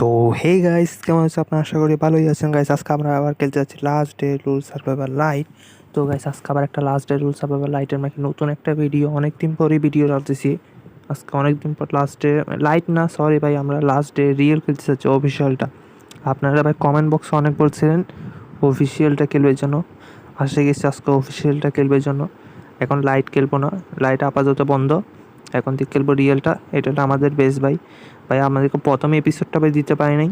তো hey guys কেমন আছে আপনার? আশা করি ভালোই আছেন। গাইস আজকে আমরা আবার খেলতে যাচ্ছি last day rule survivor light তো গাইস আজকে আবার একটা লাস্ট ডে রুল সার্ভাইভার লাইটের নাকি নতুন একটা ভিডিও অনেক দিন পরে ভিডিও রাখতেছি আজকে অনেক দিন পর লাস্ট ডে লাইট না সরি ভাই, আমরা লাস্ট ডে রিয়েল খেলতে চাচ্ছি অফিসিয়ালটা আপনারা ভাই কমেন্ট বক্সে অনেক বলছিলেন অফিসিয়ালটা খেলবে জন্য। আসে গেছে আজকে অফিসিয়ালটা খেলবে জন্য। এখন লাইট খেলব না। লাইট আপাতত বন্ধ। এখন থেকে খেলব রিয়েলটা। এটা হলো আমাদের বেস ভাই ভাই, আমাদেরকে প্রথম এপিসোডটা ভাই দিতে পারি নাই।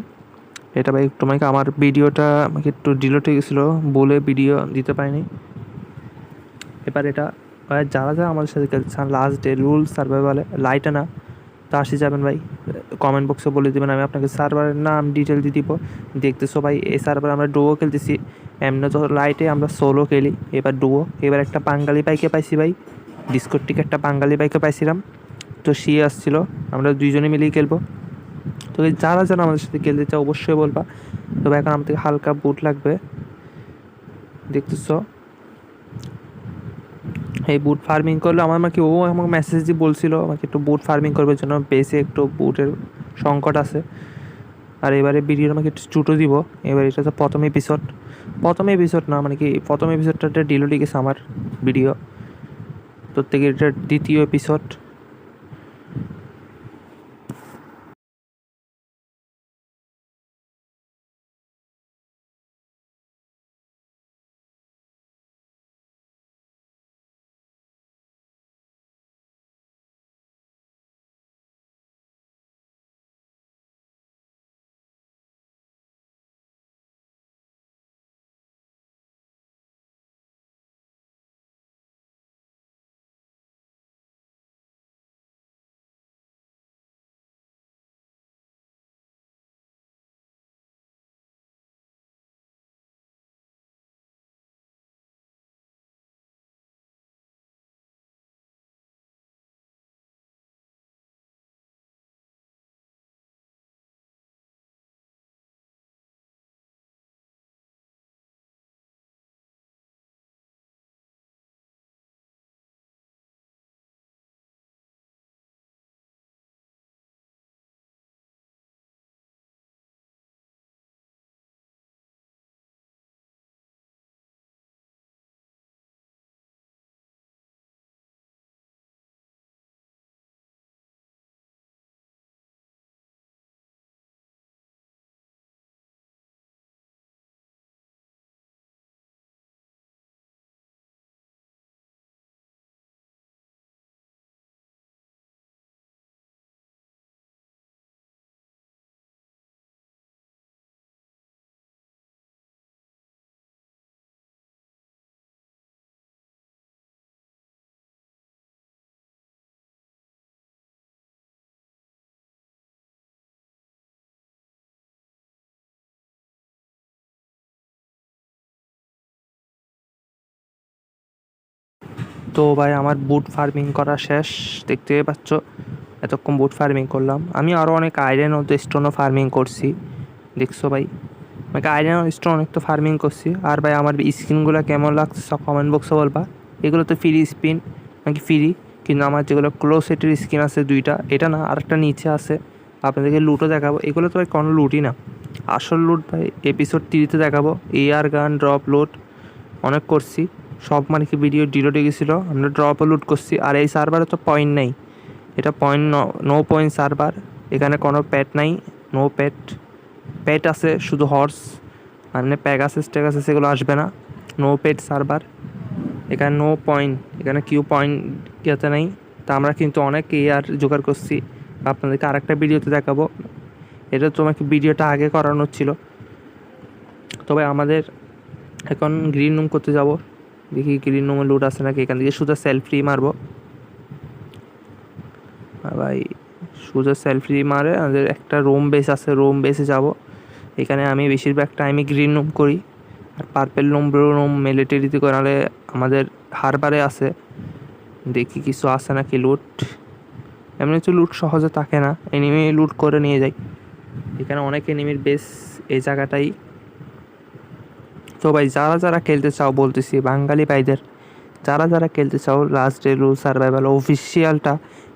এটা ভাই একটু আমাকে, আমার ভিডিওটা আমাকে একটু ডিলোট হয়ে গেছিল, বলে ভিডিও দিতে পারিনি এবার এটা, ভাই, যারা যারা আমাদের সাথে খেলতে চান লাস্ট ডে রুল সার্ভাইভালে লাইটে না, তো আসি যাবেন ভাই। কমেন্ট বক্সে বলে দেবেন, আমি আপনাকে সার্ভারের নাম ডিটেল দিয়ে দিব। দেখতেছো ভাই, এই সার্ভার আমরা ডুয়ো খেলতেছি। এমনি তো লাইটে আমরা সোলো খেলি। এবার ডুয়ো এবার একটা বাঙালি বাইকে পাইছি ভাই। ডিসকোর একটা বাঙালি বাইকে পাইছিলাম। তো সে আসছিল, আমরা দুইজনে মিলেই খেলব। তো যারা যারা আমাদের সাথে খেলতে চাও অবশ্যই বলবা। তবে এখন আমাদের হালকা বুট লাগবে। দেখতেছ? এই বুট ফার্মিং করলে আমার আমাকে ও আমাকে মেসেজ দিয়ে বলছিল, আমাকে একটু বুট ফার্মিং করবার জন্য। বেসে একটু বুটের সংকট আছে। আর এবারে ভিডিওর আমাকে একটু ছুটো দিব। এবার এটা তো প্রথম এপিসোড প্রথম এপিসোড না মানে কি, প্রথম এপিসোডটা ডিলোটি গেছে আমার ভিডিও তোর থেকে দ্বিতীয় এপিসোড তো ভাই আমার বুট ফার্মিং করা শেষ। দেখতে পাচ্ছ, এতক্ষণ বুট ফার্মিং করলাম। আমি আরও অনেক আয়রন ও স্টোনও ফার্মিং করছি। দেখছ ভাই? আমাকে আয়রন ও স্টোন অনেক তো ফার্মিং করছি। আর ভাই আমার স্কিনগুলো কেমন লাগছে সব কমেন্ট বক্সে বলবা। এগুলো তো ফ্রি স্পিন নাকি ফ্রি কিন্তু আমার যেগুলো ক্লোজ সেটের স্কিন আছে দুইটা, এটা না আরেকটা নিচে আছে। আপনাদেরকে লুটও দেখাবো। এগুলো তো ভাই কোনো লুটই না। আসল লুট ভাই এপিসোড থ্রিতে দেখাবো। এয়ার গান ড্রপ লুট অনেক করছি। সব মানে কি ভিডিও ডিলোটে গেছিল? আমরা ড্রপও লুট করছি, আর এই সার্ভারে তো পয়েন্ট নেই। এটা পয়েন্ট নো পয়েন্ট সার্ভার এখানে কোনো প্যাট নাই নো প্যাট প্যাট আছে, শুধু হর্স মানে স্ট্যাক আছে সেগুলো আসবে না। নো পেট সার্ভার এখানে নো পয়েন্ট এখানে কিউ পয়েন্ট ইয়েতে নেই। তা আমরা কিন্তু অনেক আর জোগাড় করছি। আপনাদেরকে আরেকটা ভিডিওতে দেখাবো। এটা তোমাকে ভিডিওটা আগে করানো ছিল। তবে আমাদের এখন গ্রিন রুম করতে যাব। দেখি গ্রিন রুমে লুট আছে নাকি, এখান থেকে শুধু সেলফি মারবো। আর ভাই শুধু সেলফি মারে, আমাদের একটা রুম বেস আছে রুম বেসে যাব। এখানে আমি বেশিরভাগ টাইমে গ্রিন রুম করি, আর পার্পেল রুম ব্লু রুম মিলিটারিতে করালে আমাদের হারবারে আছে। দেখি কিছু আছে নাকি লুট এমনি তো লুট সহজে থাকে না এনিমি লুট করে নিয়ে যাই। এখানে অনেক এনিমির বেস এই জায়গাটাই। তো ভাই যারা যারা খেলতে চাও বলতেছি, বাঙালি ভাইদের। যারা যারা খেলতে চাও লাস্ট রুল সার্ভাইভাল অফিসিয়ালটা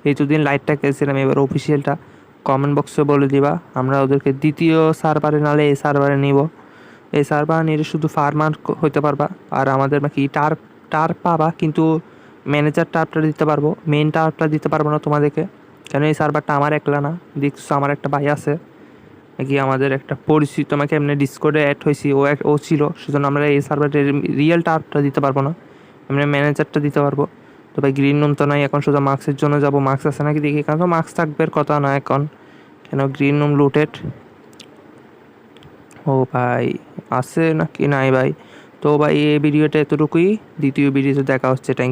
এই দুদিন লাইটটা খেলছিলাম, এবার অফিসিয়ালটা কমেন্ট বক্সে বলে দিবা। আমরা ওদেরকে দ্বিতীয় সার্ভারে নালে এই সার্ভারে নিব। এই সার্ভার নিলে শুধু ফার্মার হইতে পারবা, আর আমাদের বাকি টার্প টার্প পাবা, কিন্তু ম্যানেজার টার্পটা দিতে পারব মেন টার্পটা দিতে পারব না তোমাদেরকে। কেন এই সার্ভারটা আমার একলা না? দেখছ, আমার একটা ভাই আছে। নাকি আমাদের একটা পরিচিত আমাকে এমনি ডিসকোডে অ্যাড হয়েছি, ও ও ছিল, সেজন্য আমরা এই সার্ভারের রিয়েল টার্পটা দিতে পারব না। এমনি ম্যানেজারটা দিতে পারব। তো ভাই গ্রিন নুন তো নাই, এখন শুধু মার্কসের জন্য যাব। মার্কস আছে নাকি দেখি, কারণ তো মার্কস থাকবে কথা না এখন। কেন গ্রিন নুম লুটেড ও ভাই, আছে নাকি? নাই ভাই। তো ভাই এই ভিডিওটা এতটুকুই। দ্বিতীয় ভিডিওতে দেখা হচ্ছে। থ্যাংক